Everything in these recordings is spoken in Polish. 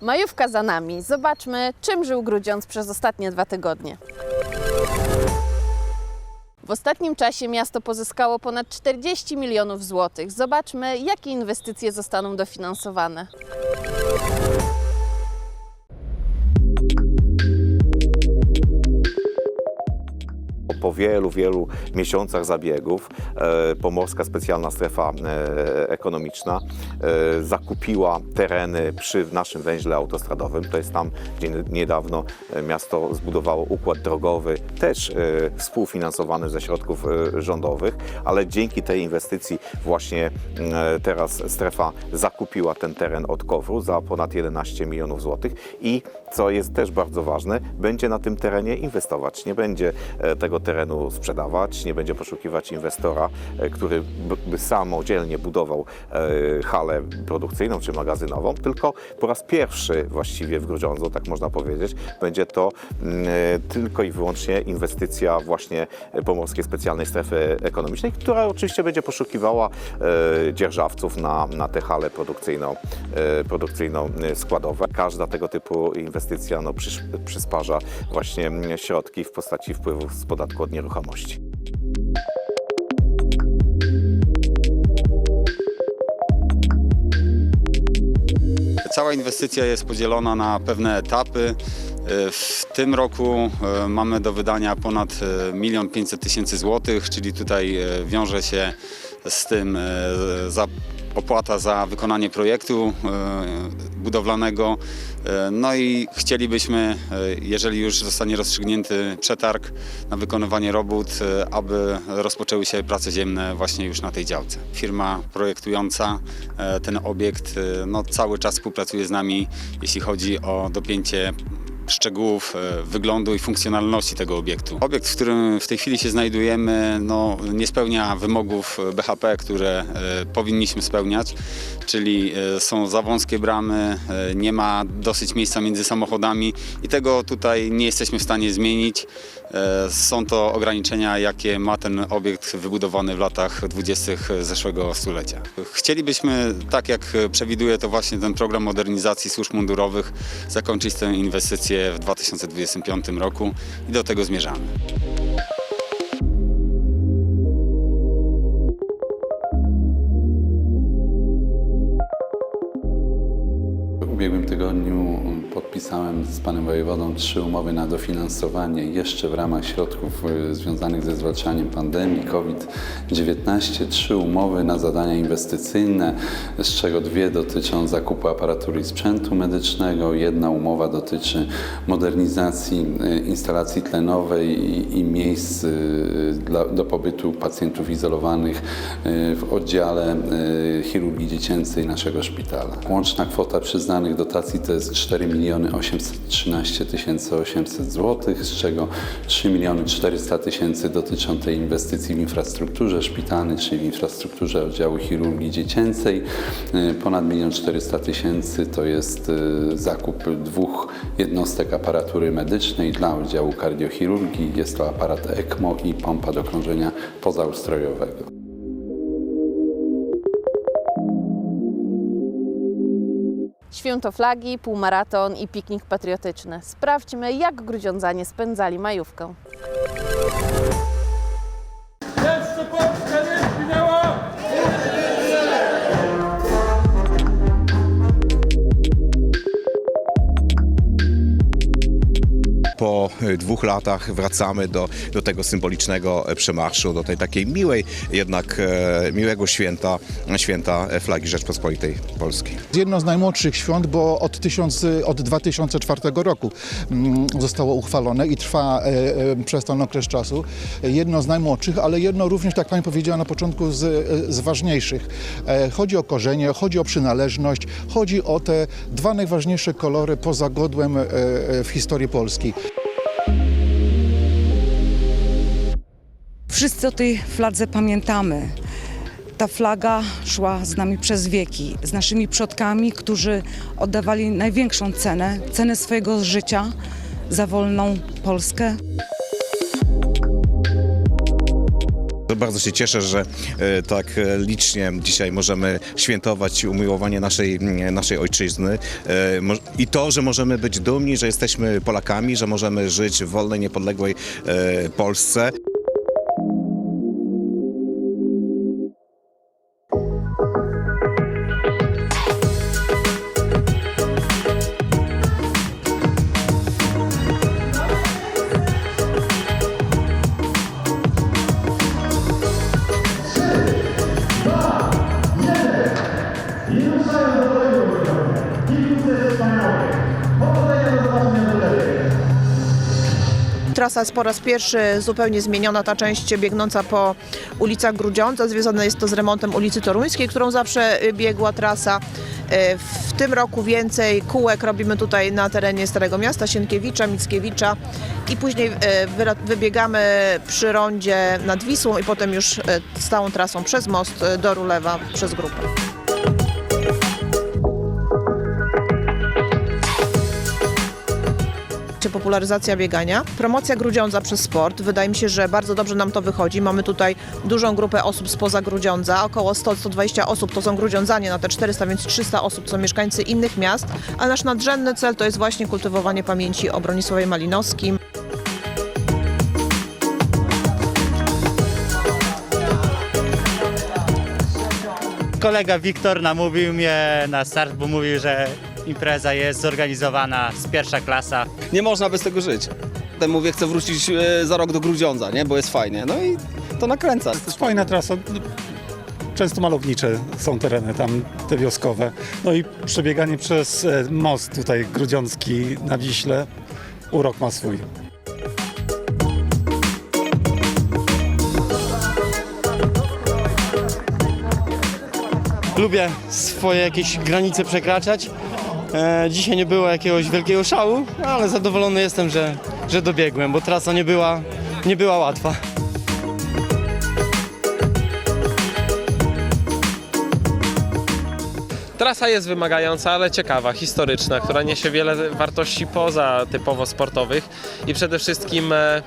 Majówka za nami. Zobaczmy, czym żył Grudziądz przez ostatnie dwa tygodnie. W ostatnim czasie miasto pozyskało ponad 40 milionów złotych. Zobaczmy, jakie inwestycje zostaną dofinansowane. Po wielu, wielu miesiącach zabiegów e, Pomorska Specjalna Strefa e, Ekonomiczna e, zakupiła tereny przy naszym węźle autostradowym. To jest tam, gdzie niedawno miasto zbudowało układ drogowy, też współfinansowany ze środków rządowych, ale dzięki tej inwestycji właśnie teraz strefa zakupiła ten teren od KOWR-u za ponad 11 milionów złotych i co jest też bardzo ważne, będzie na tym terenie inwestować. Nie będzie tego terenu sprzedawać, nie będzie poszukiwać inwestora, e, który by samodzielnie budował e, halę produkcyjną czy magazynową, tylko po raz pierwszy właściwie w Grudziądzu, tak można powiedzieć, będzie to mm, e, tylko i wyłącznie inwestycja właśnie Pomorskiej Specjalnej Strefy Ekonomicznej, która oczywiście będzie poszukiwała dzierżawców na, na tę halę produkcyjną, produkcyjną składowe. Każda tego typu inwestycja no, przysparza właśnie mm, środki w postaci wpływów z podatku od nieruchomości. Cała inwestycja jest podzielona na pewne etapy. E, W tym roku e, mamy do wydania ponad 1 500 tysięcy złotych, czyli tutaj e, wiąże się z tym e, opłata za wykonanie projektu e, budowlanego. E, No i chcielibyśmy, e, jeżeli już zostanie rozstrzygnięty przetarg na wykonywanie robót, e, aby rozpoczęły się prace ziemne właśnie już na tej działce. Firma projektująca ten obiekt no, cały czas współpracuje z nami, jeśli chodzi o dopięcie szczegółów e, wyglądu i funkcjonalności tego obiektu. Obiekt, w którym w tej chwili się znajdujemy, no, nie spełnia wymogów BHP, które e, powinniśmy spełniać, czyli e, są za wąskie bramy, nie ma dosyć miejsca między samochodami i tego tutaj nie jesteśmy w stanie zmienić. E, Są to ograniczenia, jakie ma ten obiekt wybudowany w latach 20. zeszłego stulecia. Chcielibyśmy, tak jak przewiduje to właśnie ten program modernizacji służb mundurowych, zakończyć tę inwestycję w 2025 roku i do tego zmierzamy. Podpisałem z panem wojewodą trzy umowy na dofinansowanie jeszcze w ramach środków y, związanych ze zwalczaniem pandemii COVID-19. Trzy umowy na zadania inwestycyjne, z czego dwie dotyczą zakupu aparatury i sprzętu medycznego. Jedna umowa dotyczy modernizacji y, instalacji tlenowej i, i miejsc y, dla, do pobytu pacjentów izolowanych w oddziale chirurgii dziecięcej naszego szpitala. Łączna kwota przyznanych dotacji to jest 4 miliony 813 800 zł, z czego 3 miliony 400 tysięcy dotyczą tej inwestycji w infrastrukturze szpitalnej, czyli w infrastrukturze oddziału chirurgii dziecięcej. Y, Ponad 1 400 tysięcy to jest y, zakup dwóch jednostek aparatury medycznej dla oddziału kardiochirurgii. Jest to aparat ECMO i pompa do krążenia pozaustrojowego. Święto flagi, półmaraton i piknik patriotyczny. Sprawdźmy, jak grudziądzanie spędzali majówkę. Po y, dwóch latach wracamy do, do tego symbolicznego e, przemarszu, do tej takiej miłej, jednak e, miłego święta, święta e, flagi Rzeczpospolitej Polskiej. Jedno z najmłodszych świąt, bo od, tysiąc, od 2004 roku mm, zostało uchwalone i trwa e, e, przez ten okres czasu. Jedno z najmłodszych, ale jedno również, tak Pani powiedziała na początku, z, e, z ważniejszych. E, Chodzi o korzenie, chodzi o przynależność, chodzi o te dwa najważniejsze kolory poza godłem e, e, w historii Polski. Wszyscy o tej fladze pamiętamy. Ta flaga szła z nami przez wieki, z naszymi przodkami, którzy oddawali największą cenę, cenę swojego życia za wolną Polskę. Bardzo się cieszę, że e, tak e, licznie dzisiaj możemy świętować umiłowanie naszej, m, naszej ojczyzny E, i to, że możemy być dumni, że jesteśmy Polakami, że możemy żyć w wolnej, niepodległej Polsce. Trasa jest po raz pierwszy zupełnie zmieniona, ta część biegnąca po ulicach Grudziądza. Związane jest to z remontem ulicy Toruńskiej, którą zawsze y, biegła trasa. Y, W tym roku więcej kółek robimy tutaj na terenie Starego Miasta, Sienkiewicza, Mickiewicza i później y, wybiegamy przy rondzie nad Wisłą i potem już stałą trasą przez most do Rulewa przez grupę. Czy popularyzacja biegania. Promocja Grudziądza przez sport. Wydaje mi się, że bardzo dobrze nam to wychodzi. Mamy tutaj dużą grupę osób spoza Grudziądza. Około 100-120 osób to są Grudziądzanie na te 400, więc 300 osób to są mieszkańcy innych miast. A nasz nadrzędny cel to jest właśnie kultywowanie pamięci o Bronisławie Malinowskim. Kolega Wiktor namówił mnie na start, bo mówił, że impreza jest zorganizowana z pierwsza klasa. nie można bez tego żyć. Potem mówię, chcę wrócić e, za rok do Grudziądza, nie? bo jest fajnie. No i to nakręca. Fajna trasa. Często malownicze są tereny tam, te wioskowe. No i przebieganie przez e, most tutaj grudziącki na Wiśle, urok ma swój. Lubię swoje jakieś granice przekraczać. E, dzisiaj nie było jakiegoś wielkiego szału, ale zadowolony jestem, że, że dobiegłem, bo trasa nie była, nie była łatwa. Trasa jest wymagająca, ale ciekawa, historyczna, która niesie wiele wartości poza typowo sportowych i przede wszystkim e,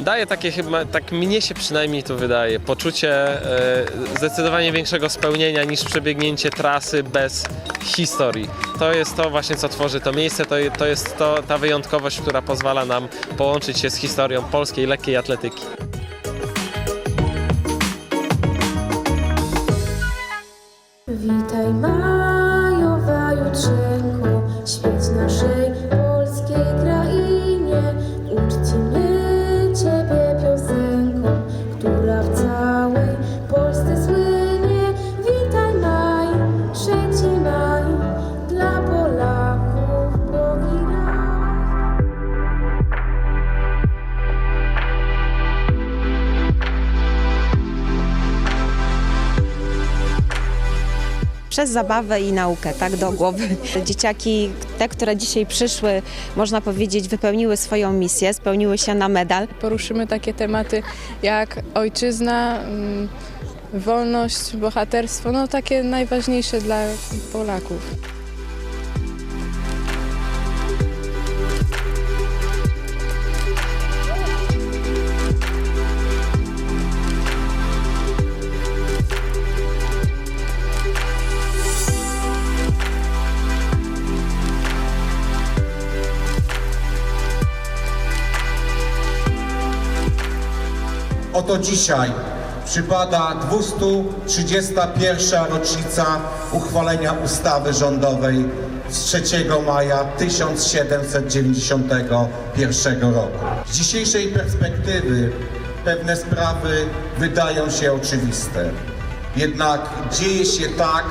daje takie chyba, tak mnie się przynajmniej to wydaje, poczucie e, zdecydowanie większego spełnienia niż przebiegnięcie trasy bez historii. To jest to właśnie, co tworzy to miejsce, to, to jest to, ta wyjątkowość, która pozwala nam połączyć się z historią polskiej lekkiej atletyki. Witaj majowa przez zabawę i naukę, tak do głowy. Dzieciaki, te, które dzisiaj przyszły, można powiedzieć, wypełniły swoją misję, spełniły się na medal. Poruszymy takie tematy jak ojczyzna, mm, wolność, bohaterstwo, no takie najważniejsze dla Polaków. Oto dzisiaj przypada 231. rocznica uchwalenia ustawy rządowej z 3 maja 1791 roku. Z dzisiejszej perspektywy pewne sprawy wydają się oczywiste. Jednak dzieje się tak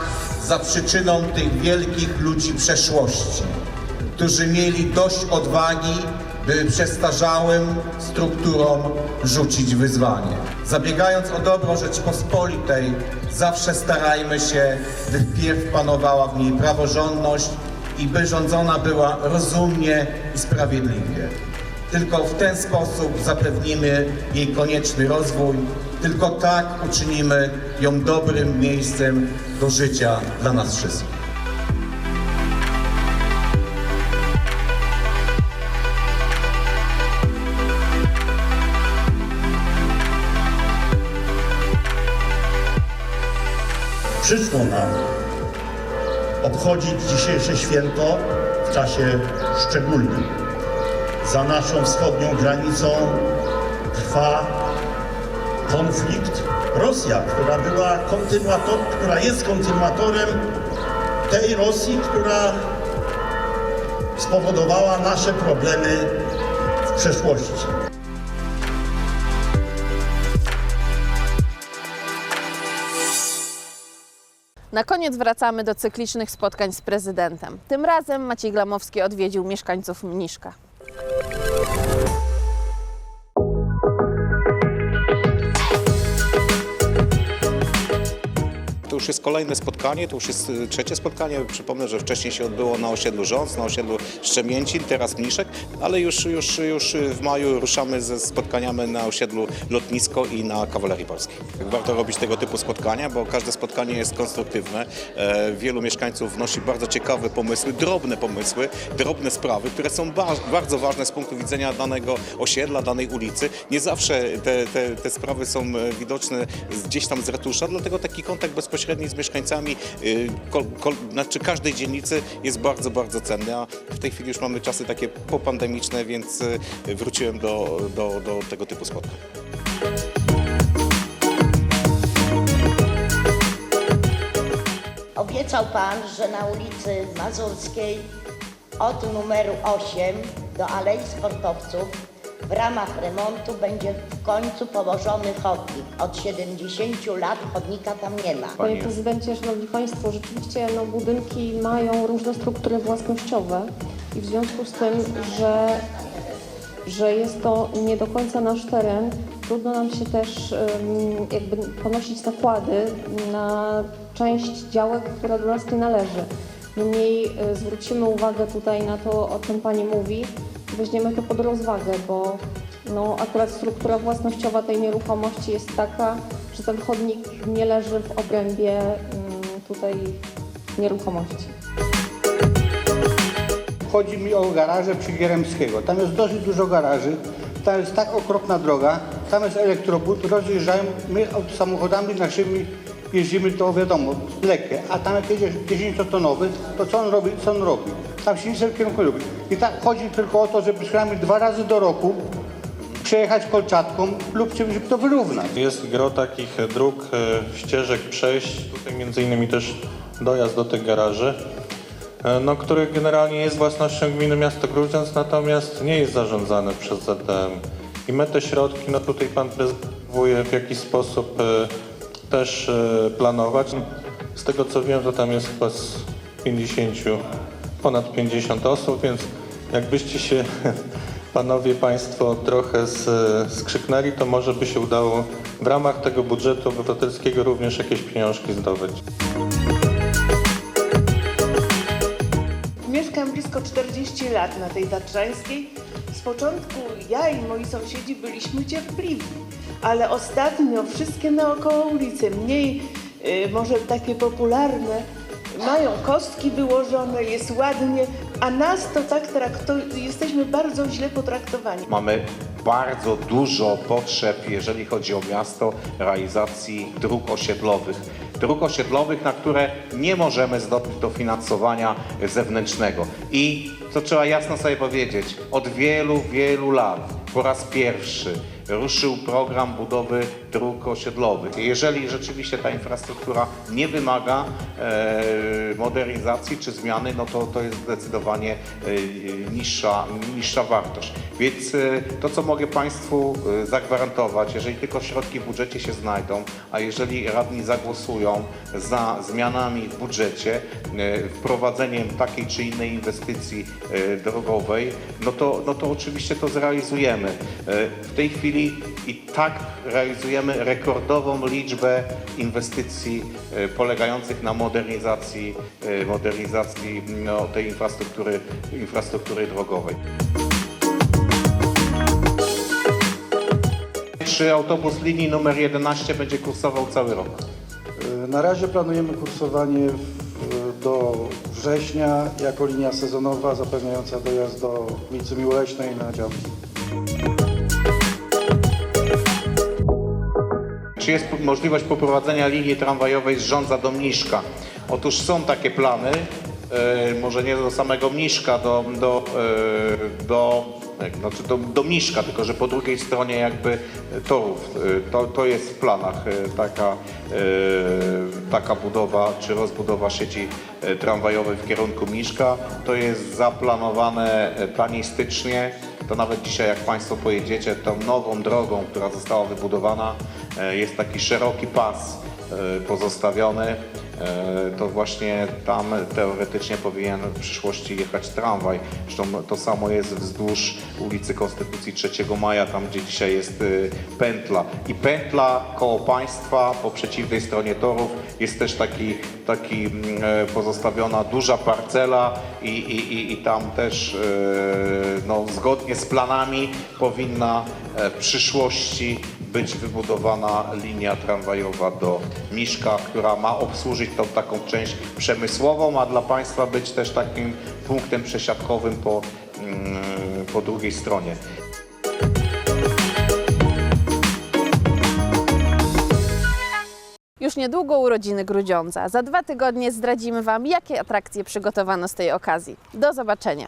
za przyczyną tych wielkich ludzi przeszłości, którzy mieli dość odwagi, by przestarzałym strukturom rzucić wyzwanie. Zabiegając o dobro Rzeczpospolitej, zawsze starajmy się, by wpierw panowała w niej praworządność i by rządzona była rozumnie i sprawiedliwie. Tylko w ten sposób zapewnimy jej konieczny rozwój, tylko tak uczynimy ją dobrym miejscem do życia dla nas wszystkich. Przyszło nam obchodzić dzisiejsze święto w czasie szczególnym. Za naszą wschodnią granicą trwa konflikt. Rosja, która była kontynuator, która jest kontynuatorem tej Rosji, która spowodowała nasze problemy w przeszłości. Na koniec wracamy do cyklicznych spotkań z prezydentem. Tym razem Maciej Glamowski odwiedził mieszkańców Mniszka. To już jest kolejne spotkanie, to już jest y, trzecie spotkanie. Przypomnę, że wcześniej się odbyło na osiedlu Rząd, na osiedlu Szczemięcin, teraz Mniszek, ale już, już, już w maju ruszamy ze spotkaniami na osiedlu Lotnisko i na Kawalerii Polskiej. Warto robić tego typu spotkania, bo każde spotkanie jest konstruktywne. E, Wielu mieszkańców wnosi bardzo ciekawe pomysły, drobne pomysły, drobne sprawy, które są ba- bardzo ważne z punktu widzenia danego osiedla, danej ulicy. Nie zawsze te, te, te sprawy są e, widoczne gdzieś tam z ratusza, dlatego taki kontakt bezpośredni z mieszkańcami y, kol, kol, znaczy każdej dzielnicy jest bardzo, bardzo cenny, a w tej chwili już mamy czasy takie popandemiczne, więc y, wróciłem do, do, do tego typu spotkań. Obiecał Pan, że na ulicy Mazurskiej od numeru 8 do Alei Sportowców w ramach remontu będzie w końcu położony chodnik. Od 70 lat chodnika tam nie ma. Panie prezydencie, szanowni państwo, rzeczywiście no, budynki mają różne struktury własnościowe i w związku z tym, że, że jest to nie do końca nasz teren, trudno nam się też jakby ponosić nakłady na część działek, która do nas nie należy. Niemniej e, zwrócimy uwagę tutaj na to, o czym Pani mówi weźmiemy to pod rozwagę, bo no, akurat struktura własnościowa tej nieruchomości jest taka, że ten chodnik nie leży w obrębie mm, tutaj nieruchomości. Chodzi mi o garaże przy Gieremskiego. Tam jest dosyć dużo garaży, tam jest tak okropna droga, tam jest elektrobut, rozjeżdżają, my od samochodami naszymi jeździmy to wiadomo, lekkie, a tam jak jedzie 10-tonowy, to co on robi, co on robi? Tam się nic w kierunku nie. I tak chodzi tylko o to, żeby przynajmniej dwa razy do roku przejechać kolczatką lub czymś, to wyrównać. Jest gro takich dróg, e, ścieżek, przejść, tutaj między innymi też dojazd do tych garaży, e, no, który generalnie jest własnością gminy miasto Grudziądz, natomiast nie jest zarządzany przez ZDM. I my te środki, no tutaj pan prezydent próbuje w jakiś sposób e, też planować. Z tego co wiem, to tam jest chyba z 50, ponad 50 osób, więc jakbyście się panowie państwo trochę skrzyknęli, to może by się udało w ramach tego budżetu obywatelskiego również jakieś pieniążki zdobyć. Mieszkam blisko 40 lat na tej Tatrzańskiej. Z początku ja i moi sąsiedzi byliśmy cierpliwi, ale ostatnio wszystkie naokoło ulice, mniej y, może takie popularne, mają kostki wyłożone, jest ładnie, a nas to tak traktuje, jesteśmy bardzo źle potraktowani. Mamy bardzo dużo potrzeb, jeżeli chodzi o miasto, realizacji dróg osiedlowych. Dróg osiedlowych, na które nie możemy zdobyć dofinansowania zewnętrznego. I to trzeba jasno sobie powiedzieć, od wielu, wielu lat po raz pierwszy ruszył program budowy dróg osiedlowych. Jeżeli rzeczywiście ta infrastruktura nie wymaga e, modernizacji czy zmiany, no to to jest zdecydowanie e, niższa, niższa wartość. Więc e, to, co mogę Państwu e, zagwarantować, jeżeli tylko środki w budżecie się znajdą, a jeżeli radni zagłosują za zmianami w budżecie, e, wprowadzeniem takiej czy innej inwestycji drogowej, no to, no to oczywiście to zrealizujemy. E, W tej chwili i tak realizujemy rekordową liczbę inwestycji e, polegających na modernizacji, e, modernizacji no, tej infrastruktury, infrastruktury drogowej. Czy autobus linii numer 11 będzie kursował cały rok? Na razie planujemy kursowanie w, do września jako linia sezonowa zapewniająca dojazd do ulicy Miłoleśnej na działki. czy jest możliwość poprowadzenia linii tramwajowej z Rządza do Mniszka? Otóż są takie plany, e, może nie do samego Mniszka, do, do, e, do, znaczy do, do Mniszka, tylko że po drugiej stronie jakby torów. E, To, to jest w planach e, taka, e, taka budowa czy rozbudowa sieci tramwajowej w kierunku Mniszka. To jest zaplanowane planistycznie. To nawet dzisiaj, jak Państwo pojedziecie tą nową drogą, która została wybudowana, jest taki szeroki pas pozostawiony. E, To właśnie tam teoretycznie powinien w przyszłości jechać tramwaj. Zresztą to samo jest wzdłuż ulicy Konstytucji 3 Maja, tam gdzie dzisiaj jest e, pętla. I pętla koło państwa po przeciwnej stronie torów jest też taki, taki mm, e, pozostawiona duża parcela i, i, i, i tam też e, no, zgodnie z planami powinna w przyszłości być wybudowana linia tramwajowa do Miszka, która ma obsłużyć tą taką część przemysłową, a dla państwa być też takim punktem przesiadkowym po, mm, po drugiej stronie. Już niedługo urodziny Grudziądza. Za dwa tygodnie zdradzimy Wam, jakie atrakcje przygotowano z tej okazji. Do zobaczenia.